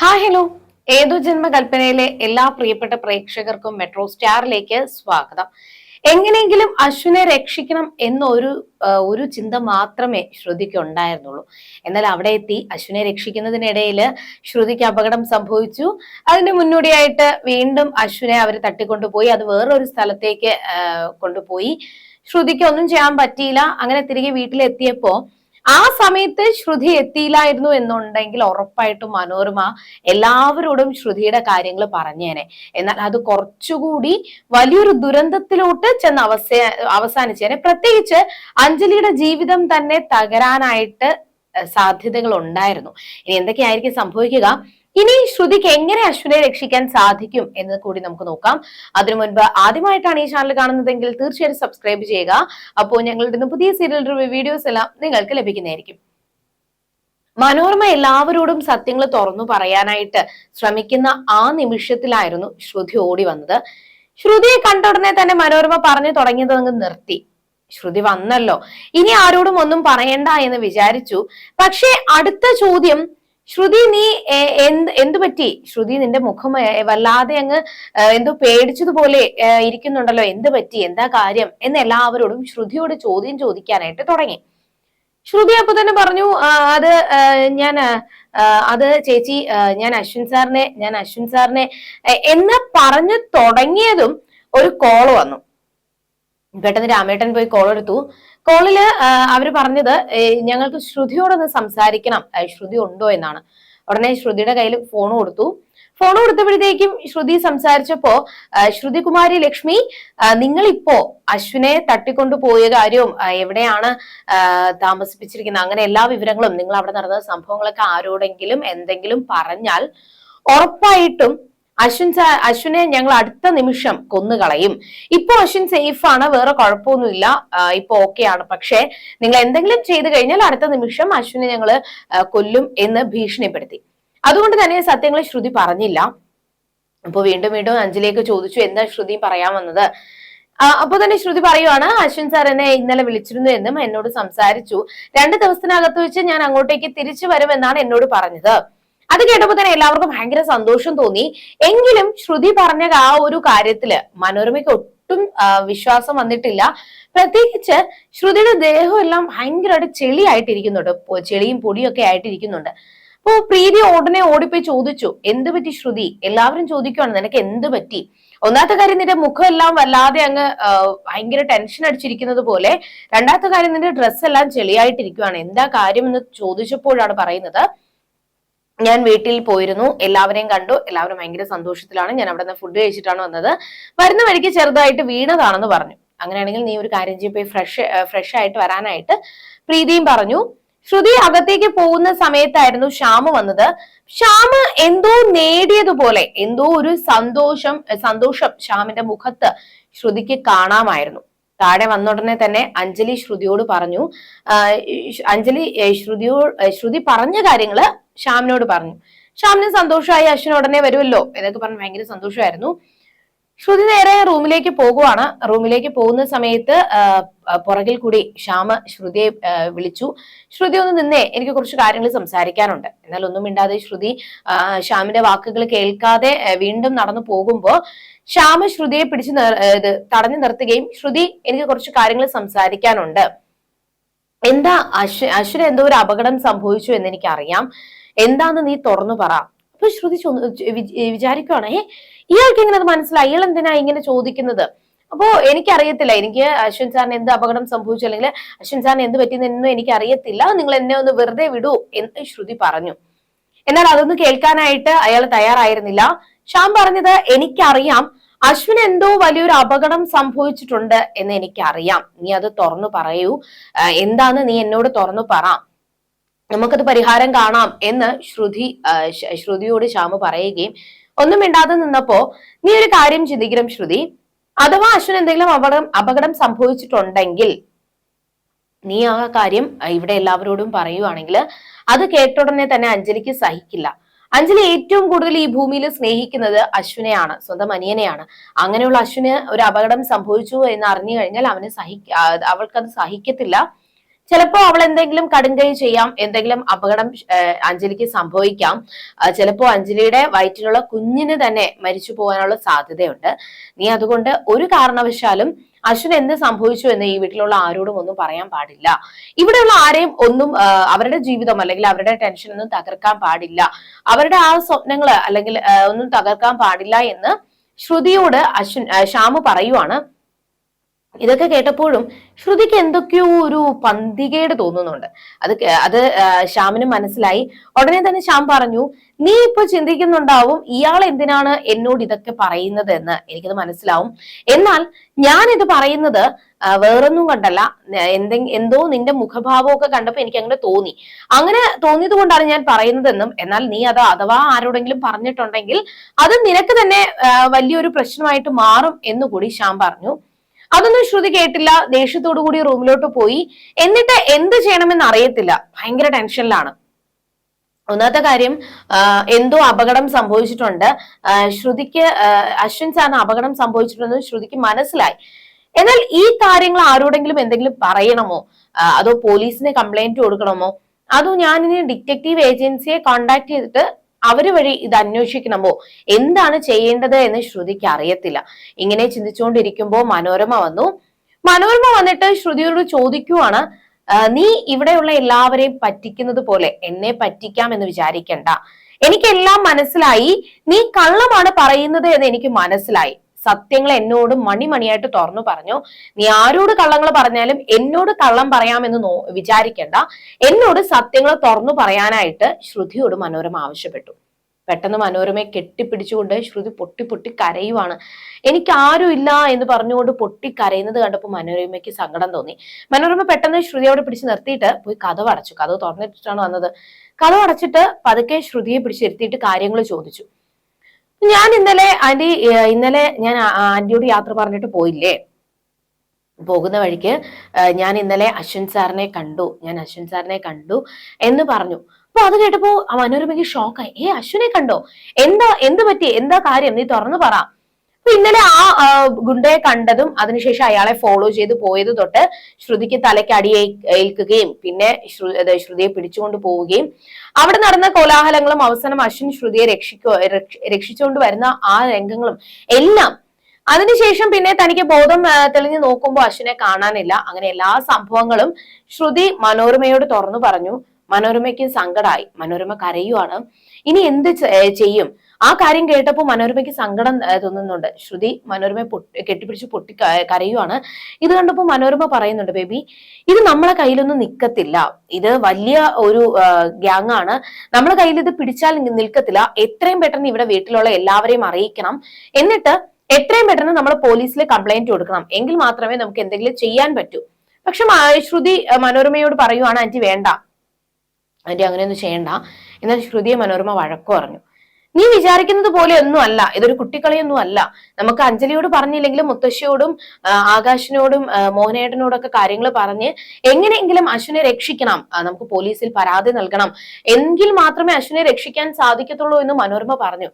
Hi hello. ഏതു ജന്മകൽപ്പനയിലെ എല്ലാ പ്രിയപ്പെട്ട പ്രേക്ഷകർക്കും മെട്രോ സ്റ്റാറിലേക്ക് സ്വാഗതം. എങ്ങനെയെങ്കിലും അശ്വിനെ രക്ഷിക്കണം എന്നൊരു ഒരു ചിന്ത മാത്രമേ ശ്രുതിക്ക് ഉണ്ടായിരുന്നുള്ളൂ. എന്നാൽ അവിടെ എത്തി അശ്വിനെ രക്ഷിക്കുന്നതിനിടയിൽ ശ്രുതിക്ക് അപകടം സംഭവിച്ചു. അതിന് മുന്നോടിയായിട്ട് വീണ്ടും അശ്വിനെ അവർ തട്ടിക്കൊണ്ടുപോയി അത് വേറൊരു സ്ഥലത്തേക്ക് കൊണ്ടുപോയി. ശ്രുതിക്ക് ഒന്നും ചെയ്യാൻ പറ്റിയില്ല. അങ്ങനെ തിരികെ വീട്ടിലെത്തിയപ്പോ ആ സമയത്ത് ശ്രുതി എത്തിയില്ലായിരുന്നു എന്നുണ്ടെങ്കിൽ ഉറപ്പായിട്ടും മനോരമ എല്ലാവരോടും ശ്രുതിയുടെ കാര്യങ്ങൾ പറഞ്ഞേനെ. എന്നാൽ അത് കുറച്ചുകൂടി വലിയൊരു ദുരന്തത്തിലോട്ട് ചെന്ന് അവസ അവസാനിച്ചേനെ. പ്രത്യേകിച്ച് അഞ്ജലിയുടെ ജീവിതം തന്നെ തകരാനായിട്ട് സാധ്യതകൾ ഉണ്ടായിരുന്നു ഇനി എന്തൊക്കെയായിരിക്കും സംഭവിക്കുക? ഇനി ശ്രുതിക്ക് എങ്ങനെ അശ്വിനെ രക്ഷിക്കാൻ സാധിക്കും എന്ന് കൂടി നമുക്ക് നോക്കാം. അതിനു മുൻപ് ആദ്യമായിട്ടാണ് ഈ ചാനൽ കാണുന്നതെങ്കിൽ തീർച്ചയായും സബ്സ്ക്രൈബ് ചെയ്യുക. അപ്പോൾ ഞങ്ങളുടെ പുതിയ സീരിയൽ റിവ്യൂ വീഡിയോസ് എല്ലാം നിങ്ങൾക്ക് ലഭിക്കുന്നതായിരിക്കും. മനോരമ എല്ലാവരോടും സത്യങ്ങൾ തുറന്നു പറയാനായിട്ട് ശ്രമിക്കുന്ന ആ നിമിഷത്തിലായിരുന്നു ശ്രുതി ഓടി വന്നത്. ശ്രുതിയെ കണ്ട ഉടനെ തന്നെ മനോരമ പറഞ്ഞു തുടങ്ങിയത് അങ്ങ് നിർത്തി. ശ്രുതി വന്നല്ലോ. ഇനി ആരോടും ഒന്നും പറയണ്ട എന്ന് വിചാരിച്ചു. പക്ഷേ അടുത്ത ചോദ്യം ശ്രുതി നീ എന്ത് എന്ത് പറ്റി? ശ്രുതി നിന്റെ മുഖം വല്ലാതെ അങ്ങ് എന്തോ പേടിച്ചതുപോലെ ഇരിക്കുന്നുണ്ടല്ലോ. എന്ത് പറ്റി? എന്താ കാര്യം? എന്ന് എല്ലാവരോടും ശ്രുതിയോട് ചോദ്യം ചോദിക്കാനായിട്ട് തുടങ്ങി. ശ്രുതി അപ്പൊ തന്നെ പറഞ്ഞു അത് ഞാൻ അത് ചേച്ചി ഞാൻ അശ്വിൻ സാറിനെ ഞാൻ അശ്വിൻ സാറിനെ എന്ന് പറഞ്ഞു തുടങ്ങിയതും ഒരു കോൾ വന്നു. പെട്ടെന്ന് രാമേട്ടൻ പോയി കോൾ എടുത്തു. കോളിൽ അവർ പറഞ്ഞത് ഞങ്ങൾക്ക് ശ്രുതിയോടൊന്ന് സംസാരിക്കണം. ശ്രുതി ഉണ്ടോ എന്നാണ്. ഉടനെ ശ്രുതിയുടെ കയ്യിൽ ഫോൺ കൊടുത്തു. ഫോൺ കൊടുത്തപ്പോഴത്തേക്കും ശ്രുതി സംസാരിച്ചപ്പോ ശ്രുതികുമാരി ശ്രുതി കുമാരി ലക്ഷ്മി നിങ്ങളിപ്പോ അശ്വിനെ തട്ടിക്കൊണ്ടു പോയ കാര്യവും എവിടെയാണ് താമസിപ്പിച്ചിരിക്കുന്ന താമസിപ്പിച്ചിരിക്കുന്നത്? അങ്ങനെ എല്ലാ വിവരങ്ങളും നിങ്ങൾ അവിടെ നടന്ന സംഭവങ്ങളൊക്കെ ആരോടെങ്കിലും എന്തെങ്കിലും പറഞ്ഞാൽ ഉറപ്പായിട്ടും അശ്വിൻ അശ്വിനെ ഞങ്ങൾ അടുത്ത നിമിഷം കൊന്നുകളയും. ഇപ്പൊ അശ്വിൻ സേഫ് ആണ് വേറെ കുഴപ്പമൊന്നുമില്ല. ഇപ്പൊ ഓക്കെ ആണ്. പക്ഷേ നിങ്ങൾ എന്തെങ്കിലും ചെയ്തു കഴിഞ്ഞാൽ അടുത്ത നിമിഷം അശ്വിനെ ഞങ്ങൾ കൊല്ലും എന്ന് ഭീഷണിപ്പെടുത്തി. അതുകൊണ്ട് തന്നെ സത്യങ്ങളെ ശ്രുതി പറഞ്ഞില്ല. അപ്പൊ വീണ്ടും വീണ്ടും അഞ്ജലിയൊക്കെ ചോദിച്ചു എന്താ ശ്രുതി പറയാൻ വന്നത്? അപ്പൊ തന്നെ ശ്രുതി പറയുവാണ് അശ്വിൻ സാർ എന്നെ ഇന്നലെ വിളിച്ചിരുന്നു എന്നും എന്നോട് സംസാരിച്ചു. രണ്ട് ദിവസത്തിനകത്ത് വെച്ച് ഞാൻ അങ്ങോട്ടേക്ക് തിരിച്ചു വരുമെന്നാണ് എന്നോട് പറഞ്ഞത്. അത് കേട്ടപ്പോ തന്നെ എല്ലാവർക്കും ഭയങ്കര സന്തോഷം തോന്നി. എങ്കിലും ശ്രുതി പറഞ്ഞ ആ ഒരു കാര്യത്തിൽ മനോരമയ്ക്ക് ഒട്ടും വിശ്വാസം വന്നിട്ടില്ല. പ്രത്യേകിച്ച് ശ്രുതിയുടെ ദേഹം എല്ലാം ഭയങ്കരമായിട്ട് ചെളിയായിട്ടിരിക്കുന്നുണ്ട്. ചെളിയും പൊടിയും ഒക്കെ ആയിട്ടിരിക്കുന്നുണ്ട്. അപ്പോ പ്രീതി ഉടനെ ഓടിപ്പോയി ചോദിച്ചു എന്ത് പറ്റി ശ്രുതി? എല്ലാവരും ചോദിക്കുവാണ് നിനക്ക് എന്ത് പറ്റി? ഒന്നാമത്തെ കാര്യം നിന്റെ മുഖം എല്ലാം വല്ലാതെ അങ്ങ് ഭയങ്കര ടെൻഷൻ അടിച്ചിരിക്കുന്നത് പോലെ രണ്ടാമത്തെ കാര്യം നിന്റെ ഡ്രസ്സ് എല്ലാം ചെളിയായിട്ടിരിക്കുവാണ്. എന്താ കാര്യം എന്ന് ചോദിച്ചപ്പോഴാണ് പറയുന്നത്. ഞാൻ വീട്ടിൽ പോയിരുന്നു. എല്ലാവരെയും കണ്ടു. എല്ലാവരും ഭയങ്കര സന്തോഷത്തിലാണ്. ഞാൻ അവിടെ നിന്ന് ഫുഡ് കഴിച്ചിട്ടാണ് വന്നത്. വരുന്ന വഴിക്ക് ചെറുതായിട്ട് വീണതാണെന്ന് പറഞ്ഞു. അങ്ങനെയാണെങ്കിൽ നീ ഒരു കാര്യം ചെയ്യും. പോയി ഫ്രഷ് ഫ്രഷ് ആയിട്ട് വരാനായിട്ട് പ്രീതിയും പറഞ്ഞു. ശ്രുതി അകത്തേക്ക് പോകുന്ന സമയത്തായിരുന്നു ശ്യാമ് വന്നത്. ശ്യാമ് എന്തോ നേടിയതുപോലെ എന്തോ ഒരു സന്തോഷം സന്തോഷം ശ്യാമിന്റെ മുഖത്ത് ശ്രുതിക്ക് കാണാമായിരുന്നു. താഴെ വന്ന ഉടനെ തന്നെ അഞ്ജലി ശ്രുതിയോട് പറഞ്ഞു. അഞ്ജലി ശ്രുതിയോ ശ്രുതി പറഞ്ഞ കാര്യങ്ങൾ ശ്യാമിനോട് പറഞ്ഞു. ശ്യാമിന് സന്തോഷമായി അശ്വിനോടനെ വരുമല്ലോ എന്നൊക്കെ പറഞ്ഞ് ഭയങ്കര സന്തോഷമായിരുന്നു. ശ്രുതി നേരെ റൂമിലേക്ക് പോകുവാണ്. റൂമിലേക്ക് പോകുന്ന സമയത്ത് പുറകിൽ കൂടി ശ്യാമ ശ്രുതിയെ വിളിച്ചു. ശ്രുതി ഒന്ന് നിന്നേ എനിക്ക് കുറച്ച് കാര്യങ്ങൾ സംസാരിക്കാനുണ്ട്. എന്നാൽ ഒന്നും മിണ്ടാതെ ശ്രുതി ശ്യാമിന്റെ വാക്കുകൾ കേൾക്കാതെ വീണ്ടും നടന്നു പോകുമ്പോ ശ്യാമ ശ്രുതിയെ പിടിച്ചു ഇത് തടഞ്ഞു നിർത്തുകയും ശ്രുതി എനിക്ക് കുറച്ച് കാര്യങ്ങൾ സംസാരിക്കാനുണ്ട്. എന്താ അശ്വ അശ്വിന് എന്തോ ഒരു അപകടം സംഭവിച്ചു എന്ന് എനിക്കറിയാം. എന്താന്ന് നീ തുറന്നു പറ. അപ്പൊ ശ്രുതി വിചാരിക്കുവാണ് ഏ ഇയാൾക്ക് എങ്ങനെ അത് മനസ്സിലായി? ഇയാൾ എന്തിനാ ഇങ്ങനെ ചോദിക്കുന്നത്? അപ്പോ എനിക്കറിയത്തില്ല. എനിക്ക് അശ്വിൻ സാറിന് എന്ത് അപകടം സംഭവിച്ചു? അല്ലെങ്കിൽ അശ്വിൻ സാറിന് എന്ത് പറ്റിയെന്നൊന്നും എനിക്ക് അറിയത്തില്ല നിങ്ങൾ എന്നെ ഒന്ന് വെറുതെ വിടൂ എന്ന് ശ്രുതി പറഞ്ഞു. എന്നാൽ അതൊന്ന് കേൾക്കാനായിട്ട് അയാൾ തയ്യാറായിരുന്നില്ല. ശ്യാം പറഞ്ഞത് എനിക്കറിയാം. അശ്വിൻ എന്തോ വലിയൊരു അപകടം സംഭവിച്ചിട്ടുണ്ട് എന്ന് എനിക്കറിയാം. നീ അത് തുറന്നു പറയൂ. എന്താന്ന് നീ എന്നോട് തുറന്നു പറ. നമുക്കത് പരിഹാരം കാണാം എന്ന് ശ്രുതി ശ്രുതിയോട് ശ്യാമ പറയുകയും ഒന്നും മിണ്ടാതെ നിന്നപ്പോ നീ ഒരു കാര്യം ചിന്തിക്കണം ശ്രുതി. അഥവാ അശ്വിൻ എന്തെങ്കിലും അപകടം അപകടം സംഭവിച്ചിട്ടുണ്ടെങ്കിൽ നീ ആ കാര്യം ഇവിടെ എല്ലാവരോടും പറയുവാണെങ്കിൽ അത് കേട്ട ഉടനെ തന്നെ അഞ്ജലിക്ക് സഹിക്കില്ല. അഞ്ജലി ഏറ്റവും കൂടുതൽ ഈ ഭൂമിയിൽ സ്നേഹിക്കുന്നത് അശ്വിനെയാണ് സ്വന്തം അനിയനെയാണ്. അങ്ങനെയുള്ള അശ്വിന് ഒരു അപകടം സംഭവിച്ചു എന്ന് അറിഞ്ഞു കഴിഞ്ഞാൽ അവന് സഹി അവൾക്കത് സഹിക്കത്തില്ല. ചിലപ്പോ അവൾ എന്തെങ്കിലും കടുങ്കൈ ചെയ്യാം എന്തെങ്കിലും അപകടം അഞ്ജലിക്ക് സംഭവിക്കാം. ചിലപ്പോൾ ചിലപ്പോ അഞ്ജലിയുടെ വയറ്റിലുള്ള കുഞ്ഞിന് തന്നെ മരിച്ചു പോകാനുള്ള സാധ്യതയുണ്ട്. നീ അതുകൊണ്ട് ഒരു കാരണവശാലും അശ്വിൻ എന്ത് സംഭവിച്ചു എന്ന് ഈ വീട്ടിലുള്ള ആരോടും ഒന്നും പറയാൻ പാടില്ല. ഇവിടെയുള്ള ആരെയും ഒന്നും അവരുടെ ജീവിതം അല്ലെങ്കിൽ അവരുടെ ടെൻഷൻ ഒന്നും തകർക്കാൻ പാടില്ല. അവരുടെ ആ സ്വപ്നങ്ങൾ അല്ലെങ്കിൽ ഒന്നും തകർക്കാൻ പാടില്ല എന്ന് ശ്രുതിയോട് അശ്വിൻ ശ്യാമ് പറയുവാണ്. ഇതൊക്കെ കേട്ടപ്പോഴും ശ്രുതിക്ക് എന്തൊക്കെയോ ഒരു പന്തികേട് തോന്നുന്നുണ്ട്. അത് അത് ശ്യാമിന് മനസ്സിലായി. ഉടനെ തന്നെ ശ്യാം പറഞ്ഞു നീ ഇപ്പൊ ചിന്തിക്കുന്നുണ്ടാവും ഇയാൾ എന്തിനാണ് എന്നോട് ഇതൊക്കെ പറയുന്നത് എന്ന് എനിക്കത് മനസ്സിലാവും. എന്നാൽ ഞാൻ ഇത് പറയുന്നത് വേറൊന്നും കണ്ടല്ല. എന്തെ എന്തോ നിന്റെ മുഖഭാവമൊക്കെ കണ്ടപ്പോ എനിക്ക് അങ്ങനെ തോന്നി. അങ്ങനെ തോന്നിയത് കൊണ്ടാണ് ഞാൻ പറയുന്നതെന്നും എന്നാൽ നീ അത് അഥവാ ആരോടെങ്കിലും പറഞ്ഞിട്ടുണ്ടെങ്കിൽ അത് നിനക്ക് തന്നെ വലിയൊരു പ്രശ്നമായിട്ട് മാറും എന്നുകൂടി ശ്യാം പറഞ്ഞു. അതൊന്നും ശ്രുതി കേട്ടില്ല. ദേഷ്യത്തോടു കൂടി റൂമിലോട്ട് പോയി. എന്നിട്ട് എന്ത് ചെയ്യണമെന്ന് അറിയത്തില്ല. ഭയങ്കര ടെൻഷനിലാണ്. ഒന്നാമത്തെ കാര്യം എന്തോ അപകടം സംഭവിച്ചിട്ടുണ്ട്. ശ്രുതിക്ക് അശ്വിൻ സാറിന് അപകടം സംഭവിച്ചിട്ടുണ്ടെന്ന് ശ്രുതിക്ക് മനസ്സിലായി. എന്നാൽ ഈ കാര്യങ്ങൾ ആരോടെങ്കിലും എന്തെങ്കിലും പറയണമോ? അതോ പോലീസിന് കംപ്ലൈന്റ് കൊടുക്കണമോ? അതോ ഞാൻ ഇനി ഡിറ്റക്റ്റീവ് ഏജൻസിയെ കോണ്ടാക്ട് ചെയ്തിട്ട് അവർ വഴി ഇത് അന്വേഷിക്കണമോ എന്താണ് ചെയ്യേണ്ടത് എന്ന് ശ്രുതിക്ക് അറിയത്തില്ല. ഇങ്ങനെ ചിന്തിച്ചുകൊണ്ടിരിക്കുമ്പോൾ മനോരമ വന്നു. മനോരമ വന്നിട്ട് ശ്രുതിയോട് ചോദിക്കുവാണ് നീ ഇവിടെയുള്ള എല്ലാവരെയും പറ്റിക്കുന്നത് പോലെ എന്നെ പറ്റിക്കാം എന്ന് വിചാരിക്കണ്ട. എനിക്കെല്ലാം മനസ്സിലായി. നീ കള്ളമാണ് പറയുന്നത് എന്ന് എനിക്ക് മനസ്സിലായി. സത്യങ്ങൾ എന്നോട് മണിമണിയായിട്ട് തുറന്നു പറഞ്ഞു. നീ ആരോട് കള്ളങ്ങൾ പറഞ്ഞാലും എന്നോട് കള്ളം പറയാമെന്ന് നോ വിചാരിക്കേണ്ട. എന്നോട് സത്യങ്ങൾ തുറന്നു പറയാനായിട്ട് ശ്രുതിയോട് മനോരമ ആവശ്യപ്പെട്ടു. പെട്ടെന്ന് മനോരമയെ കെട്ടിപ്പിടിച്ചുകൊണ്ട് ശ്രുതി പൊട്ടി പൊട്ടി കരയുവാണ്. എനിക്ക് ആരും ഇല്ല എന്ന് പറഞ്ഞുകൊണ്ട് പൊട്ടി കരയുന്നത് കണ്ടപ്പോൾ മനോരമയ്ക്ക് സങ്കടം തോന്നി. മനോരമ പെട്ടെന്ന് ശ്രുതിയോട് പിടിച്ച് നിർത്തിയിട്ട് പോയി കഥ അടച്ചു. കഥ തുറന്നിട്ടിട്ടാണ് വന്നത്. കഥ അടച്ചിട്ട് പതുക്കെ ശ്രുതിയെ പിടിച്ചിരുത്തിയിട്ട് കാര്യങ്ങൾ ചോദിച്ചു. ഞാൻ ഇന്നലെ ആന്റി ഇന്നലെ ഞാൻ ആന്റിയോട് യാത്ര പറഞ്ഞിട്ട് പോയില്ലേ? പോകുന്ന വഴിക്ക് ഞാൻ ഇന്നലെ അശ്വിൻ സാറിനെ കണ്ടു. ഞാൻ അശ്വിൻ സാറിനെ കണ്ടു എന്ന് പറഞ്ഞു. അപ്പൊ അത് കേട്ടപ്പോ മനോരമയ്ക്ക് ഷോക്കായി ഏ അശ്വിനെ കണ്ടോ? എന്താ എന്ത് പറ്റി? എന്താ കാര്യം? നീ തുറന്നു പറ. അപ്പൊ ഇന്നലെ ആ ഗുണ്ടയെ കണ്ടതും അതിനുശേഷം അയാളെ ഫോളോ ചെയ്ത് പോയത് തൊട്ട് ശ്രുതിക്ക് തലയ്ക്ക് അടി ഏൽ- ഏൽക്കുകയും പിന്നെ ശ്രുതിയെ പിടിച്ചുകൊണ്ട് പോവുകയും. അവിടെ നടന്ന കോലാഹലങ്ങളും അവസാനം അശ്വിൻ ശ്രുതിയെ രക്ഷിക്കോ രക്ഷിച്ചുകൊണ്ട് വരുന്ന ആ രംഗങ്ങളും എല്ലാം അതിനുശേഷം പിന്നെ തനിക്ക് ബോധം തെളിഞ്ഞു നോക്കുമ്പോൾ അശ്വിനെ കാണാനില്ല. അങ്ങനെ എല്ലാ സംഭവങ്ങളും ശ്രുതി മനോരമയോട് തുറന്നു പറഞ്ഞു. മനോരമയ്ക്ക് സങ്കടമായി മനോരമ കരയുവാണ്. ഇനി എന്ത് ചെയ്യും? ആ കാര്യം കേട്ടപ്പോൾ മനോരമയ്ക്ക് സങ്കടം തോന്നുന്നുണ്ട്. ശ്രുതി മനോരമയെ പൊട്ടി കെട്ടിപ്പിടിച്ച് പൊട്ടി കരയുവാണ്. ഇത് കണ്ടപ്പോൾ മനോരമ പറയുന്നുണ്ട് ബേബി ഇത് നമ്മളെ കയ്യിലൊന്നും നിൽക്കത്തില്ല ഇത് വലിയ ഒരു ഗ്യാങ് ആണ്. നമ്മുടെ കയ്യിൽ ഇത് പിടിച്ചാൽ നിൽക്കത്തില്ല. എത്രയും പെട്ടെന്ന് ഇവിടെ വീട്ടിലുള്ള എല്ലാവരെയും അറിയിക്കണം. എന്നിട്ട് എത്രയും പെട്ടെന്ന് നമ്മൾ പോലീസിൽ കംപ്ലൈന്റ് കൊടുക്കണം. എങ്കിൽ മാത്രമേ നമുക്ക് എന്തെങ്കിലും ചെയ്യാൻ പറ്റൂ. പക്ഷെ ശ്രുതി മനോരമയോട് പറയുവാണ് ആന്റി വേണ്ട. ആന്റി അങ്ങനെയൊന്നും ചെയ്യണ്ട. എന്നാൽ ശ്രുതിയെ മനോരമ വഴക്കു പറഞ്ഞു. നീ വിചാരിക്കുന്നത് പോലെ ഒന്നും അല്ല. ഇതൊരു കുട്ടിക്കളിയൊന്നും അല്ല. നമുക്ക് അഞ്ജലിയോട് പറഞ്ഞില്ലെങ്കിലും മുത്തശ്ശിയോടും ആകാശിനോടും മോഹനേട്ടനോടൊക്കെ കാര്യങ്ങൾ പറഞ്ഞ് എങ്ങനെയെങ്കിലും അശ്വിനെ രക്ഷിക്കണം. നമുക്ക് പോലീസിൽ പരാതി നൽകണം. എങ്കിൽ മാത്രമേ അശ്വിനെ രക്ഷിക്കാൻ സാധിക്കത്തുള്ളൂ എന്ന് മനോരമ പറഞ്ഞു.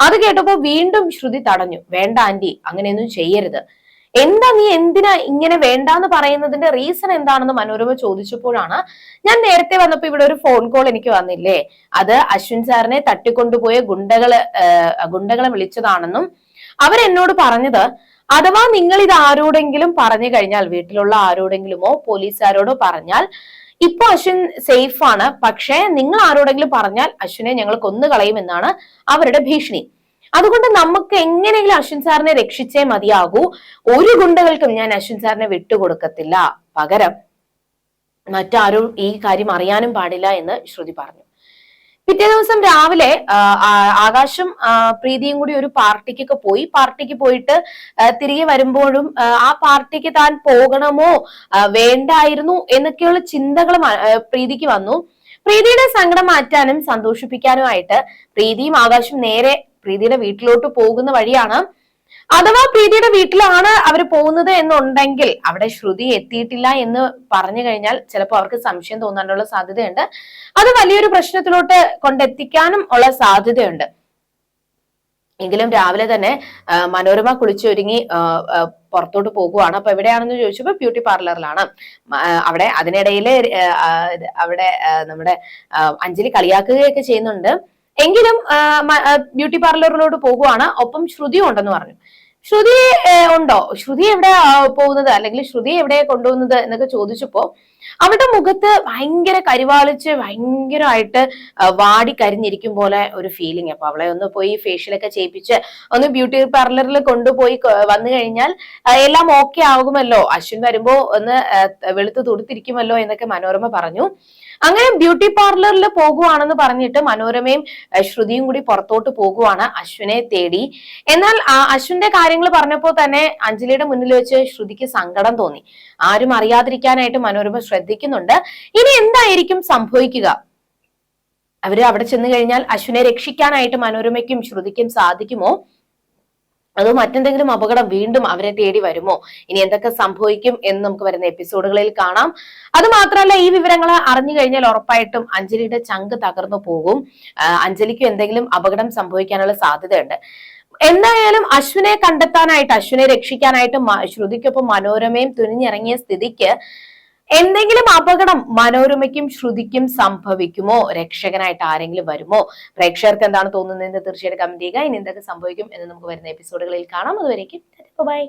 അത് കേട്ടപ്പോ വീണ്ടും ശ്രുതി തടഞ്ഞു. വേണ്ട ആന്റി അങ്ങനെയൊന്നും ചെയ്യരുത്. എന്താ നീ എന്തിനാ ഇങ്ങനെ വേണ്ടാന്ന് പറയുന്നതിന്റെ റീസൺ എന്താണെന്ന് മനോരമ ചോദിച്ചപ്പോഴാണ് ഞാൻ നേരത്തെ വന്നപ്പോ ഇവിടെ ഒരു ഫോൺ കോൾ എനിക്ക് വന്നില്ലേ? അത് അശ്വിൻ സാറിനെ തട്ടിക്കൊണ്ടുപോയ ഗുണ്ടകൾ ഗുണ്ടകളെ വിളിച്ചതാണെന്നും അവരെന്നോട് പറഞ്ഞത് അഥവാ നിങ്ങൾ ഇത് ആരോടെങ്കിലും പറഞ്ഞു കഴിഞ്ഞാൽ വീട്ടിലുള്ള ആരോടെങ്കിലുമോ പോലീസുകാരോടോ പറഞ്ഞാൽ ഇപ്പൊ അശ്വിൻ സേഫ് ആണ്. പക്ഷേ നിങ്ങൾ ആരോടെങ്കിലും പറഞ്ഞാൽ അശ്വിനെ ഞങ്ങൾ കൊന്നു കളയുമെന്നാണ് അവരുടെ ഭീഷണി. അതുകൊണ്ട് നമുക്ക് എങ്ങനെയെങ്കിലും അശ്വിൻ സാറിനെ രക്ഷിച്ചേ മതിയാകൂ. ഒരു ഗുണ്ടകൾക്കും ഞാൻ അശ്വിൻ സാറിനെ വിട്ടുകൊടുക്കത്തില്ല. പകരം മറ്റാരും ഈ കാര്യം അറിയാനും പാടില്ല എന്ന് ശ്രുതി പറഞ്ഞു. പിറ്റേ ദിവസം രാവിലെ ആകാശും പ്രീതിയും കൂടി ഒരു പാർട്ടിക്കൊക്കെ പോയി. പാർട്ടിക്ക് പോയിട്ട് തിരികെ വരുമ്പോഴും ആ, പാർട്ടിക്ക് താൻ പോകണമോ വേണ്ടായിരുന്നു എന്നൊക്കെയുള്ള ചിന്തകൾ പ്രീതിക്ക് വന്നു. പ്രീതിയുടെ സങ്കടം മാറ്റാനും സന്തോഷിപ്പിക്കാനുമായിട്ട് പ്രീതിയും ആകാശും നേരെ പ്രീതിയുടെ വീട്ടിലോട്ട് പോകുന്ന വഴിയാണ്. അഥവാ പ്രീതിയുടെ വീട്ടിലാണ് അവർ പോകുന്നത് എന്നുണ്ടെങ്കിൽ അവിടെ ശ്രുതി എത്തിയിട്ടില്ല എന്ന് പറഞ്ഞു കഴിഞ്ഞാൽ ചിലപ്പോൾ അവർക്ക് സംശയം തോന്നാനുള്ള സാധ്യതയുണ്ട്. അത് വലിയൊരു പ്രശ്നത്തിലോട്ട് കൊണ്ടെത്തിക്കാനും ഉള്ള സാധ്യതയുണ്ട്. എങ്കിലും രാവിലെ തന്നെ മനോരമ കുളിച്ചൊരുങ്ങി പുറത്തോട്ട് പോകുവാണ്. അപ്പൊ എവിടെയാണെന്ന് ചോദിച്ചപ്പോ ബ്യൂട്ടി പാർലറിലാണ്. അവിടെ അതിനിടയിൽ അവിടെ നമ്മുടെ അഞ്ജലി കളിയാക്കുകയൊക്കെ ചെയ്യുന്നുണ്ട്. എങ്കിലും ബ്യൂട്ടി പാർലറിലോട്ട് പോകുവാണ്. ഒപ്പം ശ്രുതി ഉണ്ടെന്ന് പറഞ്ഞു. ശ്രുതി ഉണ്ടോ? ശ്രുതി എവിടെ പോകുന്നത്? അല്ലെങ്കിൽ ശ്രുതി എവിടെ കൊണ്ടുപോകുന്നത് എന്നൊക്കെ ചോദിച്ചപ്പോ അവളുടെ മുഖത്ത് ഭയങ്കര കരിവാളിച്ച് ഭയങ്കരമായിട്ട് വാടി കരിഞ്ഞിരിക്കും പോലെ ഒരു ഫീലിംഗ് അപ്പൊ അവളെ ഒന്ന് പോയി ഫേഷ്യലൊക്കെ ചെയ്യിപ്പിച്ച് ഒന്ന് ബ്യൂട്ടി പാർലറിൽ കൊണ്ടുപോയി വന്നു കഴിഞ്ഞാൽ എല്ലാം ഓക്കെ ആകുമല്ലോ. അശ്വിൻ വരുമ്പോ ഒന്ന് വെളുത്ത് തുടുത്തിരിക്കുമല്ലോ എന്നൊക്കെ മനോരമ പറഞ്ഞു. അങ്ങനെ ബ്യൂട്ടി പാർലറിൽ പോകുവാണെന്ന് പറഞ്ഞിട്ട് മനോരമയും ശ്രുതിയും കൂടി പുറത്തോട്ട് പോകുവാണ് അശ്വിനെ തേടി. എന്നാൽ അശ്വിന്റെ കാര്യങ്ങൾ പറഞ്ഞപ്പോൾ തന്നെ അഞ്ജലിയുടെ മുന്നിൽ വെച്ച് ശ്രുതിക്ക് സങ്കടം തോന്നി. ആരും അറിയാതിരിക്കാനായിട്ട് മനോരമ ശ്രദ്ധിക്കുന്നുണ്ട്. ഇനി എന്തായിരിക്കും സംഭവിക്കുക? അവർ അവിടെ ചെന്ന് കഴിഞ്ഞാൽ അശ്വിനെ രക്ഷിക്കാനായിട്ട് മനോരമയ്ക്കും ശ്രുതിക്കും സാധിക്കുമോ? അതോ മറ്റെന്തെങ്കിലും അപകടം വീണ്ടും അവരെ തേടി വരുമോ? ഇനി എന്തൊക്കെ സംഭവിക്കും എന്ന് നമുക്ക് വരുന്ന എപ്പിസോഡുകളിൽ കാണാം. അത് മാത്രമല്ല ഈ വിവരങ്ങൾ അറിഞ്ഞു കഴിഞ്ഞാൽ ഉറപ്പായിട്ടും അഞ്ജലിയുടെ ചങ്ക് തകർന്നു പോകും. അഞ്ജലിക്കും എന്തെങ്കിലും അപകടം സംഭവിക്കാനുള്ള സാധ്യതയുണ്ട്. എന്തായാലും അശ്വിനെ കണ്ടെത്താനായിട്ട് അശ്വിനെ രക്ഷിക്കാനായിട്ട് ശ്രുതിക്കൊപ്പം മനോരമയും തുനിഞ്ഞിറങ്ങിയ സ്ഥിതിക്ക് എന്തെങ്കിലും അപകടം മനോരമയ്ക്കും ശ്രുതിക്കും സംഭവിക്കുമോ? രക്ഷകനായിട്ട് ആരെങ്കിലും വരുമോ? പ്രേക്ഷകർക്ക് എന്താണ് തോന്നുന്നതെന്ന് തീർച്ചയായിട്ടും കമന്റ് ചെയ്യുക. ഇനി എന്തൊക്കെ സംഭവിക്കും എന്ന് നമുക്ക് വരുന്ന എപ്പിസോഡുകളിൽ കാണാം. അതുവരേക്കും ബൈ